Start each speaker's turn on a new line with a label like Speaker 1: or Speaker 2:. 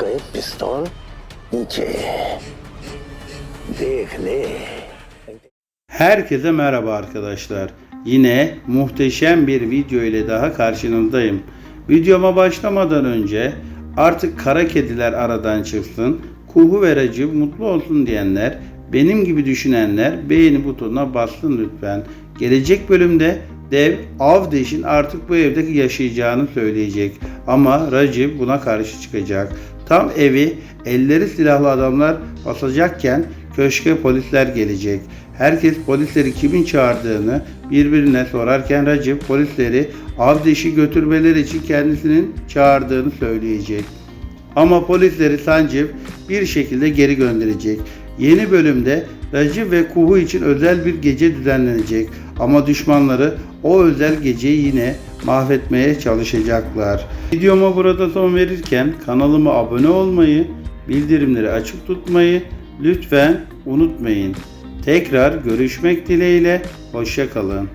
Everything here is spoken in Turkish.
Speaker 1: का एक पिस्तौल नीचे देख ले
Speaker 2: Herkese merhaba arkadaşlar. Yine muhteşem bir video ile daha karşınızdayım. Videoma başlamadan önce artık kara kediler aradan çıksın, Kuhu ve Recep mutlu olsun diyenler, benim gibi düşünenler beğeni butonuna bassın lütfen. Gelecek bölümde Dev Avdeş'in artık bu evdeki yaşayacağını söyleyecek. Ama Recep buna karşı çıkacak. Tam evi elleri silahlı adamlar basacakken köşke polisler gelecek. Herkes polisleri kimin çağırdığını birbirine sorarken Recep polisleri Avdeş'i götürmeleri için kendisinin çağırdığını söyleyecek. Ama polisleri Sancıv bir şekilde geri gönderecek. Yeni bölümde Recep ve Kuhu için özel bir gece düzenlenecek. Ama düşmanları o özel geceyi yine mahvetmeye çalışacaklar. Videoma burada son verirken kanalıma abone olmayı, bildirimleri açık tutmayı lütfen unutmayın. Tekrar görüşmek dileğiyle, hoşça kalın.